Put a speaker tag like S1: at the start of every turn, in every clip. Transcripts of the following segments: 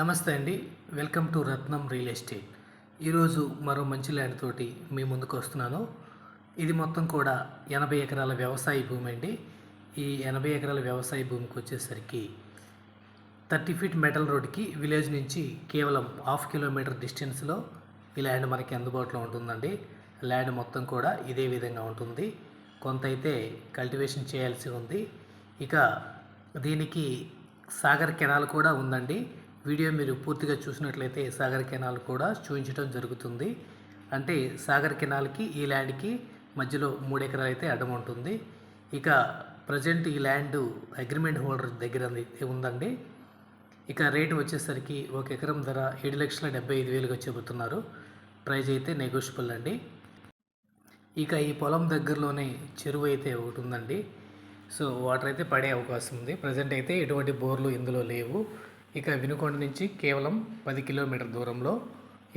S1: నమస్తే అండి. Welcome to Ratnam real estate. ఈరోజు మరో మంచి ల్యాండ్ తోటి మీ ముందుకు వస్తున్నాను. ఇది మొత్తం కూడా ఎనభై ఎకరాల వ్యవసాయ భూమి అండి. ఈ ఎనభై ఎకరాల వ్యవసాయ భూమికి వచ్చేసరికి థర్టీ ఫీట్ మెటల్ రోడ్కి విలేజ్ నుంచి కేవలం హాఫ్ కిలోమీటర్ డిస్టెన్స్లో ఈ ల్యాండ్ మనకి అందుబాటులో ఉంటుందండి. ల్యాండ్ మొత్తం కూడా ఇదే విధంగా ఉంటుంది. కొంత అయితే కల్టివేషన్ చేయాల్సి ఉంది. ఇక దీనికి సాగర్ కెనాల్ కూడా ఉందండి. వీడియో మీరు పూర్తిగా చూసినట్లయితే సాగర్ కెనాల్ కూడా చూపించడం జరుగుతుంది. అంటే సాగర్ కెనాల్కి ఈ ల్యాండ్కి మధ్యలో మూడు ఎకరాలు అయితే అడ్డం ఉంటుంది. ఇక ప్రజెంట్ ఈ ల్యాండ్ అగ్రిమెంట్ హోల్డర్ దగ్గర ఉందండి. ఇక రేటు వచ్చేసరికి ఒక ఎకరం ధర ఏడు లక్షల డెబ్బై ఐదు వేలుగా చెబుతున్నారు. ప్రైజ్ అయితే నెగోషియబుల్ అండి. ఇక ఈ పొలం దగ్గరలోనే చెరువు అయితే ఒకటి ఉందండి. సో వాటర్ అయితే పడే అవకాశం ఉంది. ప్రజెంట్ అయితే ఎటువంటి బోర్లు ఇందులో లేవు. ఇక వినుకొండ నుంచి కేవలం పది కిలోమీటర్ దూరంలో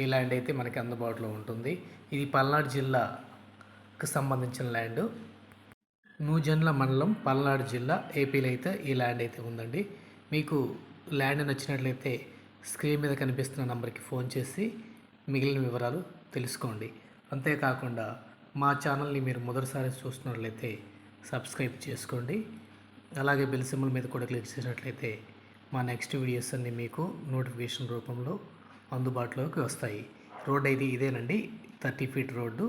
S1: ఈ ల్యాండ్ అయితే మనకి అందుబాటులో ఉంటుంది. ఇది పల్నాడు జిల్లాకు సంబంధించిన ల్యాండ్. నూజన్ల మండలం పల్నాడు జిల్లా ఏపీలో అయితే ఈ ల్యాండ్ అయితే ఉందండి. మీకు ల్యాండ్ నచ్చినట్లయితే స్క్రీన్ మీద కనిపిస్తున్న నంబర్కి ఫోన్ చేసి మిగిలిన వివరాలు తెలుసుకోండి. అంతేకాకుండా మా ఛానల్ని మీరు మొదటిసారి చూస్తున్నట్లయితే సబ్స్క్రైబ్ చేసుకోండి. అలాగే బెల్ సింబల్ మీద కూడా క్లిక్ చేసినట్లయితే మా నెక్స్ట్ వీడియోస్ అన్నీ మీకు నోటిఫికేషన్ రూపంలో అందుబాటులోకి వస్తాయి. రోడ్ అయితే ఇదేనండి థర్టీ ఫీట్ రోడ్డు.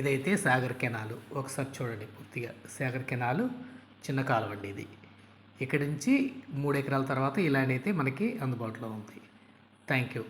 S1: ఇదైతే సాగర్ కెనాలు. ఒకసారి చూడండి పూర్తిగా. సాగర్ కెనాలు చిన్న కాలువండి ఇది. ఇక్కడి నుంచి మూడు ఎకరాల తర్వాత ఇలానైతే మనకి అందుబాటులో ఉంది. Thank you